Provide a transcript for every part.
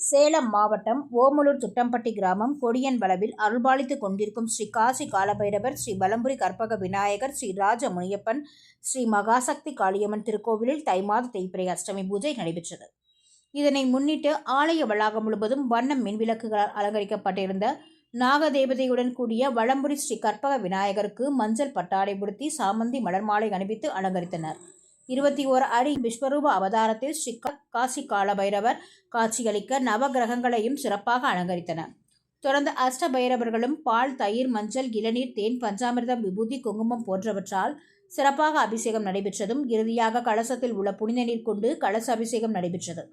சேலம் மாவட்டம் ஓமலூர் துட்டம்பட்டி கிராமம் கொடியன் வளவில் அருள்பாலித்துக் கொண்டிருக்கும் ஸ்ரீ காசி காலபைரவர் ஸ்ரீ பலம்புரி கற்பக விநாயகர் ஸ்ரீ ராஜ முனியப்பன் ஸ்ரீ மகாசக்தி காளியம்மன் திருக்கோவிலில் தை மாத அஷ்டமி பூஜை நடைபெற்றது. இதனை முன்னிட்டு ஆலய வளாகம் முழுவதும் வண்ண மின்விளக்குகளால் அலங்கரிக்கப்பட்டிருந்த நாகதேவதையுடன் கூடிய வளம்புரி ஸ்ரீ கற்பக விநாயகருக்கு மஞ்சள் பட்டாடை உடுத்தி சாமந்தி மலர் மாலை அணிவித்து அலங்கரித்தனர். இருபத்தி ஓர் அடி விஸ்வரூப அவதாரத்தில் ஸ்ரீ காசி காலபைரவர் காட்சியளிக்க நவகிரகங்களையும் சிறப்பாக அலங்கரித்தனர். தொடர்ந்து அஷ்ட பைரவர்களும் பால் தயிர் மஞ்சள் இளநீர் தேன் பஞ்சாமிர்தம் விபூதி குங்குமம் போன்றவற்றால் சிறப்பாக அபிஷேகம் நடைபெற்றதும் இறுதியாக கலசத்தில் உள்ள புனித நீர் கொண்டு கலச அபிஷேகம் நடைபெற்றது.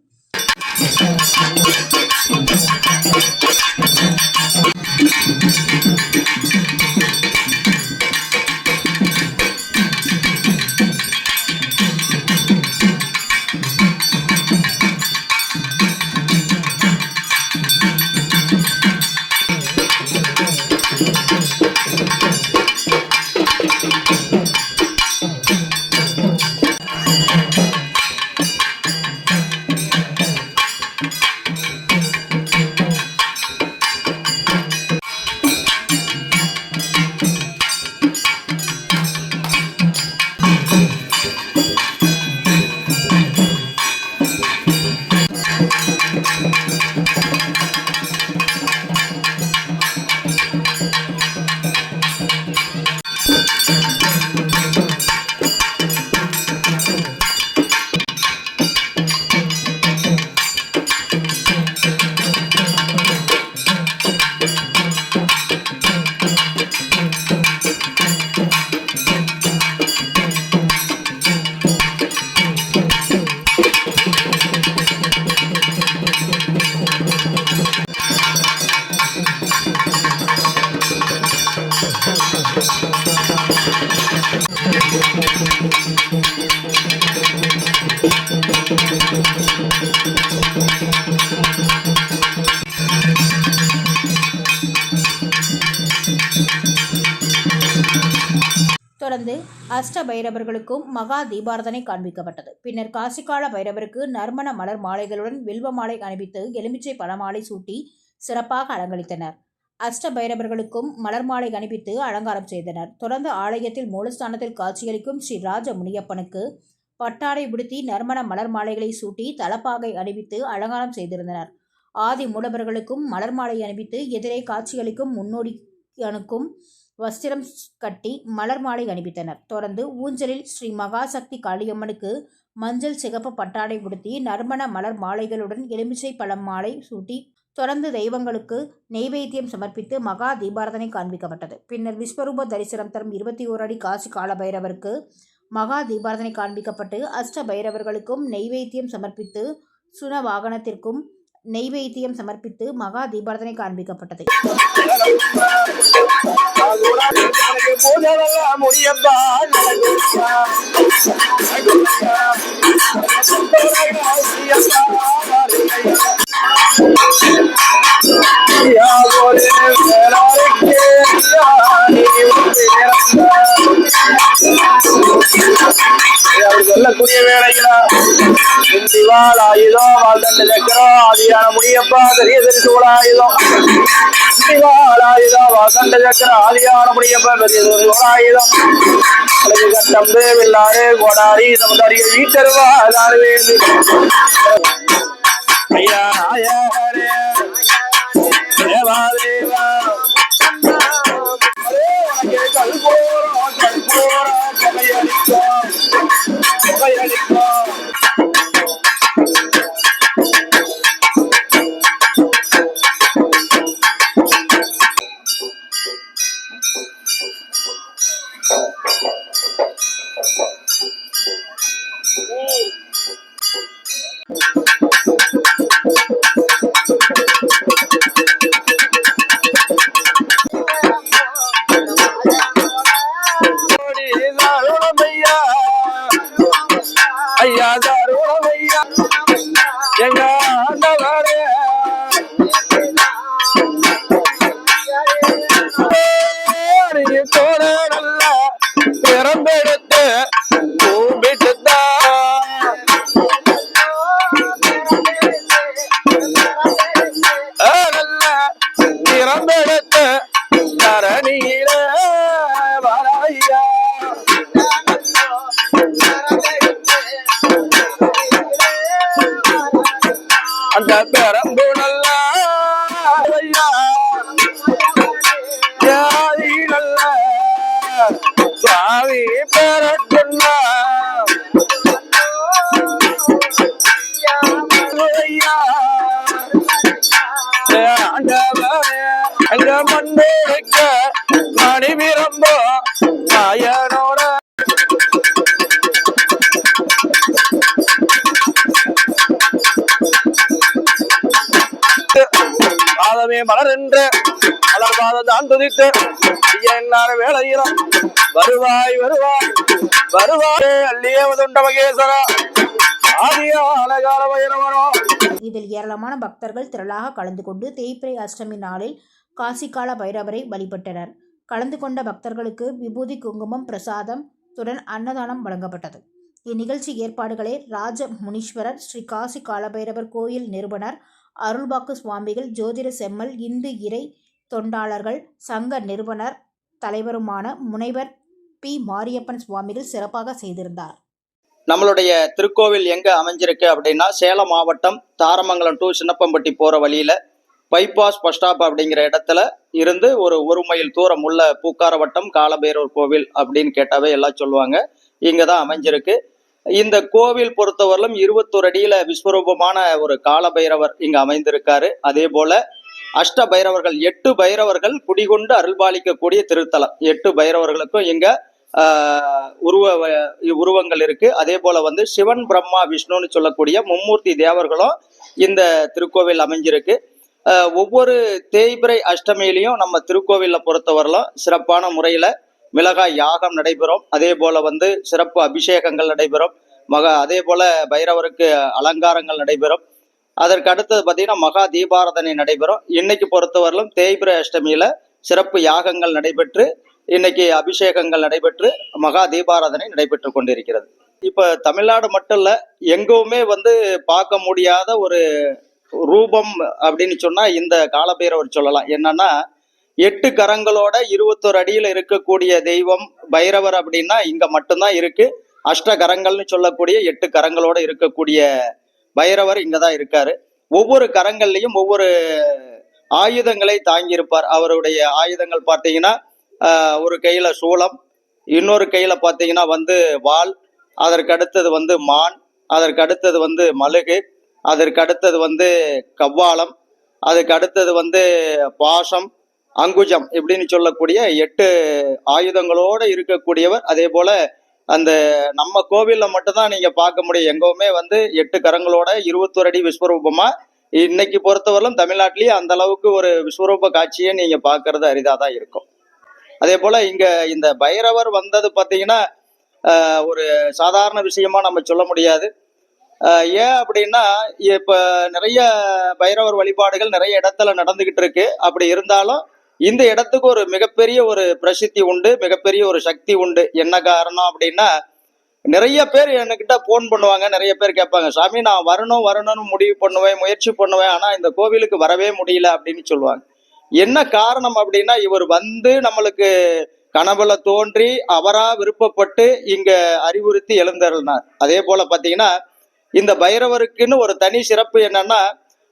தொடர்ந்து அஷ்ட பைரவர்களுக்கும் மகா தீபாரதனை காண்பிக்கப்பட்டது. பின்னர் காசிக்கால பைரவருக்கு நறுமண மலர் மாலைகளுடன் வில்வ மாலை அணிவித்து எலுமிச்சை பழமாலை சூட்டி சிறப்பாக அலங்கரித்தனர். அஷ்ட பைரவர்களுக்கும் மலர் மாலை அணிவித்து அலங்காரம் செய்தனர். தொடர்ந்து ஆலயத்தில் மூலஸ்தானத்தில் காட்சியளிக்கும் ஸ்ரீ ராஜ முனியப்பனுக்கு பட்டாடை உடுத்தி நறுமண மலர் மாலைகளை சூட்டி தலப்பாகை அணிவித்து அலங்காரம் செய்திருந்தனர். ஆதி மூலவர்களுக்கும் மலர் மாலை அணிவித்து எதிரே காட்சியளிக்கும் அனுக்கும் வஸ்திரம் கட்டி மலர் மாலை அணிவித்தனர். தொடர்ந்து ஊஞ்சலில் ஸ்ரீ மகாசக்தி காளியம்மனுக்கு மஞ்சள் சிகப்பு பட்டாடை உடுத்தி நறுமண மலர் மாலைகளுடன் எலுமிச்சை பழம் மாலை சூட்டி தொடர்ந்து தெய்வங்களுக்கு நெய்வேத்தியம் சமர்ப்பித்து மகா தீபாரதனை காண்பிக்கப்பட்டது. பின்னர் விஸ்வரூப தரிசனம் தரும் இருபத்தி ஓர் அடி காசி கால பைரவருக்கு மகா தீபாரதனை காண்பிக்கப்பட்டு அஷ்ட பைரவர்களுக்கும் நெய்வேத்தியம் சமர்ப்பித்து சுன வாகனத்திற்கும் நெய்வேத்தியம் சமர்ப்பித்து மகா தீபாரதனை காண்பிக்கப்பட்டது. சொல்லக்கூடிய வேலைகளா திவால் ஆயுதம் வாழ்தண்டு சக்கரோ ஆதியான முனியப்பா தெரிய தெரிசூல ஆயுதம் திவால் ஆயுதம் வாழ்தண்டு சக்கரம் ஆதியான முனியப்பா பெரிய தெரிசூல ஆயுதம் அழகு கட்டம் தேவில்லாறு கோடாரி சமுதாரிய வீட்டருவா அதாறு வேண்டு ஐயா நாயகரே தேவா கல்போரா உனக்கு கல்போரம் கல்போரம் பாதமே மலர் என்று மலர் பாதம் தான் துதித்து என்னார வேலையிலும் வருவாய் வருவாய் வருவாய் அள்ளியே உதுண்ட மகேஸ்வரா. இதில் ஏராளமான பக்தர்கள் திரளாக கலந்து கொண்டு தேய்பிரை அஷ்டமி நாளில் காசிகால பைரவரை வழிபட்டனர் கலந்து கொண்ட பக்தர்களுக்கு விபூதி குங்குமம் பிரசாதம் துடன் அன்னதானம் வழங்கப்பட்டது. இந்நிகழ்ச்சி ஏற்பாடுகளை ராஜ முனீஸ்வரர் ஸ்ரீ காசி காலபைரவர் கோயில் நிறுவனர் அருள்பாக்கு சுவாமிகள் ஜோதிட செம்மல் இந்து இறை தொண்டாளர்கள் சங்க நிறுவனர் தலைவருமான முனைவர் பி. மாரியப்பன் சுவாமிகள் சிறப்பாக செய்திருந்தார். நம்மளுடைய திருக்கோவில் எங்க அமைஞ்சிருக்கு அப்படின்னா சேலம் மாவட்டம் தாரமங்கலம் டு சின்னப்பம்பட்டி போற வழியில பைபாஸ் பஸ் ஸ்டாப் அப்படிங்கிற இடத்துல இருந்து ஒரு ஒரு மைல் தூரம் உள்ள பூக்காரவட்டம் காலபேரூர் கோவில் அப்படின்னு கேட்டாவே எல்லாம் சொல்லுவாங்க. இங்கே தான் அமைஞ்சிருக்கு. இந்த கோவில் பொறுத்தவரையிலும் இருபத்தொரு அடியில விஸ்வரூபமான ஒரு காலபைரவர் இங்க அமைந்திருக்காரு. அதே போல அஷ்ட பைரவர்கள் எட்டு பைரவர்கள் குடிகொண்டு அருள்பாலிக்கக்கூடிய திருத்தலம். எட்டு பைரவர்களுக்கும் இங்க உருவ உருவங்கள் இருக்கு. அதே போல வந்து சிவன் பிரம்மா விஷ்ணுன்னு சொல்லக்கூடிய மும்மூர்த்தி தேவர்களும் இந்த திருக்கோவில் அமைஞ்சிருக்கு. ஒவ்வொரு தேய்பிரை அஷ்டமியிலையும் நம்ம திருக்கோவிலை பொறுத்தவரையிலும் சிறப்பான முறையில் மிளகாய் யாகம் நடைபெறும். அதே போல வந்து சிறப்பு அபிஷேகங்கள் நடைபெறும். மக அதே போல பைரவருக்கு அலங்காரங்கள் நடைபெறும். அதற்கு அடுத்தது பார்த்தீங்கன்னா மகா தீபாராதனை நடைபெறும். இன்னைக்கு பொறுத்தவரையிலும் தேய்பிர அஷ்டமியில சிறப்பு யாகங்கள் நடைபெற்று இன்னைக்கு அபிஷேகங்கள் நடைபெற்று மகா தீபாராதனை நடைபெற்று கொண்டிருக்கிறது. இப்ப தமிழ்நாடு மட்டும் இல்ல எங்குமே வந்து பார்க்க முடியாத ஒரு ரூபம் அப்படின்னு சொன்னா இந்த காலபைரவர் சொல்லலாம். என்னன்னா எட்டு கரங்களோட இருபத்தொரு அடியில் இருக்கக்கூடிய தெய்வம் பைரவர் அப்படின்னா இங்க மட்டும்தான் இருக்கு. அஷ்ட கரங்கள்னு சொல்லக்கூடிய எட்டு கரங்களோட இருக்கக்கூடிய பைரவர் இங்க தான் இருக்காரு. ஒவ்வொரு கரங்கள்லையும் ஒவ்வொரு ஆயுதங்களை தாங்கியிருப்பார். அவருடைய ஆயுதங்கள் பார்த்தீங்கன்னா ஒரு கையில சூலம் இன்னொரு கையில பார்த்தீங்கன்னா வந்து வால் அதற்கு அடுத்தது வந்து மான் அதற்கு அடுத்தது வந்து மழுகு அதற்கு அடுத்தது வந்து கவ்வாளம் அதுக்கு அடுத்தது வந்து பாசம் அங்குஜம் இப்படின்னு சொல்லக்கூடிய எட்டு ஆயுதங்களோட இருக்கக்கூடியவர். அதே போல அந்த நம்ம கோவில்ல மட்டும்தான் நீங்க பார்க்க முடியும். எங்கவுமே வந்து எட்டு கரங்களோட இருபத்தொரு அடி விஸ்வரூபமா இன்னைக்கு பொறுத்தவரையிலும் தமிழ்நாட்டிலேயே அந்த அளவுக்கு ஒரு விஸ்வரூப காட்சியை நீங்க பார்க்கறது அரிதாதான் இருக்கும். அதே போல இங்க இந்த பைரவர் வந்தது பார்த்தீங்கன்னா ஒரு சாதாரண விஷயமா நம்ம சொல்ல முடியாது. ஏன் அப்படின்னா இப்போ நிறைய பைரவர் வழிபாடுகள் நிறைய இடத்துல நடந்துகிட்டு இருக்கு. அப்படி இருந்தாலும் இந்த இடத்துக்கு ஒரு மிகப்பெரிய ஒரு பிரசித்தி உண்டு மிகப்பெரிய ஒரு சக்தி உண்டு. என்ன காரணம் அப்படின்னா நிறைய பேர் என்கிட்ட ஃபோன் பண்ணுவாங்க நிறைய பேர் கேட்பாங்க சாமி நான் வரணும் வரணும்னு முடிவு பண்ணுவேன் முயற்சி பண்ணுவேன் ஆனா இந்த கோவிலுக்கு வரவே முடியல அப்படின்னு சொல்லுவாங்க. என்ன காரணம் அப்படின்னா இவர் வந்து நம்மளுக்கு கனவுல தோன்றி அவரா விருப்பப்பட்டு இங்க அறிவுறுத்தி எழுந்தருளினார். அதே போல பாத்தீங்கன்னா இந்த பைரவருக்குன்னு ஒரு தனி சிறப்பு என்னன்னா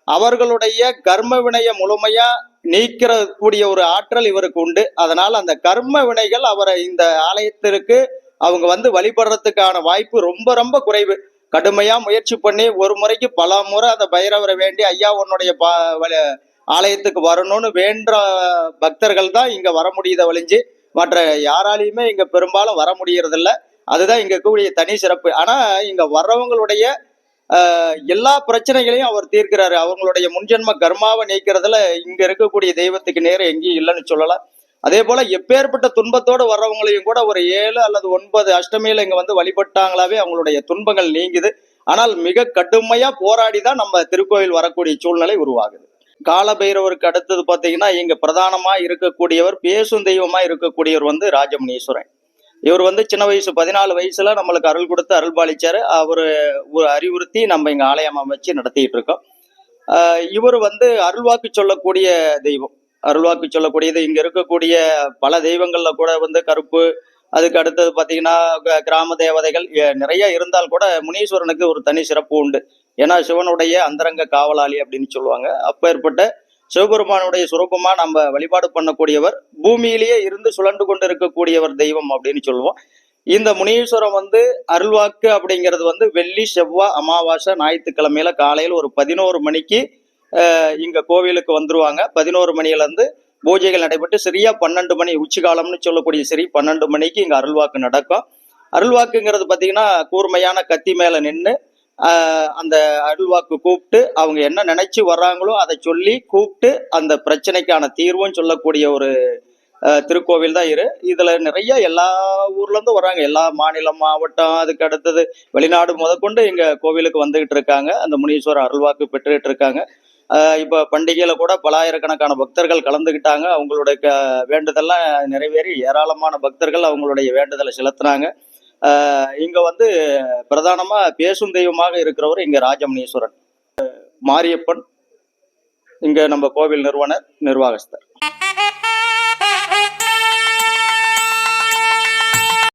அவர்களுடைய கர்ம வினைய முழுமையா நீக்கிற கூடிய ஒரு ஆற்றல் இவருக்கு உண்டு. அதனால் அந்த கர்ம வினைகள் அவரை இந்த ஆலயத்திற்கு அவங்க வந்து வழிபடுறதுக்கான வாய்ப்பு ரொம்ப ரொம்ப குறைவு. கடுமையா முயற்சி பண்ணி ஒரு முறைக்கு பல முறை அந்த பைரவரை வேண்டி ஐயா உன்னுடைய ஆலயத்துக்கு வரணும்னு வேண்ட பக்தர்கள் தான் இங்க வர முடியுத வழிஞ்சு மற்ற யாராலையுமே இங்க பெரும்பாலும் வர முடியறதில்ல. அதுதான் இங்க இருக்கக்கூடிய தனி சிறப்பு. ஆனா இங்க வர்றவங்களுடைய எல்லா பிரச்சனைகளையும் அவர் தீர்க்கிறாரு. அவங்களுடைய முன்ஜென்ம கர்மாவை நீக்கிறதுல இங்க இருக்கக்கூடிய தெய்வத்துக்கு நேரம் எங்கேயும் இல்லைன்னு சொல்லலாம் அதே போல எப்பேற்பட்ட துன்பத்தோடு வர்றவங்களையும் கூட ஒரு ஏழு அல்லது ஒன்பது அஷ்டமியில இங்க வந்து வழிபட்டாங்களாவே அவங்களுடைய துன்பங்கள் நீங்குது. ஆனால் மிக கடுமையா போராடி தான் நம்ம திருக்கோயில் வரக்கூடிய சூழ்நிலை உருவாகுது. காலபைரவருக்கு அடுத்தது பார்த்தீங்கன்னா இங்க பிரதானமா இருக்கக்கூடியவர் பேசும் தெய்வமா இருக்கக்கூடியவர் வந்து ராஜமுனீஸ்வரன். இவர் வந்து சின்ன வயசு பதினாலு வயசுல நம்மளுக்கு அருள் கொடுத்து அருள் பாலிச்சாரு அவர் ஒரு அறிவுறுத்தி நம்ம இங்க ஆலயம் அமைச்சு நடத்திட்டு இருக்கோம் இவர் வந்து அருள்வாக்கு சொல்லக்கூடிய தெய்வம். அருள்வாக்கு சொல்லக்கூடியது இங்க இருக்கக்கூடிய பல தெய்வங்கள்ல கூட வந்து கருப்பு அதுக்கு அடுத்தது பார்த்தீங்கன்னா க- கிராம தேவதைகள் நிறைய இருந்தால் கூட முனீஸ்வரனுக்கு ஒரு தனி சிறப்பு உண்டு. ஏன்னா சிவனுடைய அந்தரங்க காவலாளி அப்படின்னு சொல்லுவாங்க. அப்பேற்பட்ட சிவபெருமானுடைய சுரூபமா நம்ம வழிபாடு பண்ணக்கூடியவர் பூமியிலேயே இருந்து சுழண்டு கொண்டு இருக்கக்கூடியவர் தெய்வம் அப்படின்னு சொல்லுவோம். இந்த முனீஸ்வரம் வந்து அருள்வாக்கு அப்படிங்கிறது வந்து வெள்ளி செவ்வாய் அமாவாசை ஞாயிற்றுக்கிழமையில காலையில் ஒரு பதினோரு மணிக்கு இங்க கோவிலுக்கு வந்துருவாங்க. பதினோரு மணியிலேருந்து பூஜைகள் நடைபெற்று சரியா பன்னெண்டு மணி உச்சிகாலம்னு சொல்லக்கூடிய சரி பன்னெண்டு மணிக்கு இங்க அருள்வாக்கு நடக்கும். அருள்வாக்குங்கிறது பார்த்தீங்கன்னா கூர்மையான கத்தி மேலே நின்று அந்த அருள்வாக்கு கூப்பிட்டு அவங்க என்ன நினைச்சு வர்றாங்களோ அதை சொல்லி கூப்பிட்டு அந்த பிரச்சனைக்கான தீர்வும் சொல்லக்கூடிய ஒரு திருக்கோவில் தான் இரு இதுல நிறைய எல்லா ஊர்ல இருந்தும் வர்றாங்க. எல்லா மாநிலம் மாவட்டம் அதுக்கு அடுத்தது வெளிநாடு முதற்கொண்டு எங்க கோவிலுக்கு வந்துகிட்டு இருக்காங்க. அந்த முனீஸ்வரர் அருள்வாக்கு பெற்றுக்கிட்டு இருக்காங்க. ஆஹ் இப்ப பண்டிகையில கூட பலாயிரக்கணக்கான பக்தர்கள் கலந்துக்கிட்டாங்க அவங்களுடைய க- வேண்டுதல்லாம் நிறைவேறி ஏராளமான பக்தர்கள் அவங்களுடைய வேண்டுதலை செலுத்தினாங்க. இங்க வந்து பிரதானமா பேசும் தெய்வமாக இருக்கிறவர் இங்க ராஜமுனீஸ்வரன் மாரியப்பன் இங்க நம்ம கோவில் நிறுவனர் நிர்வாகஸ்தர்.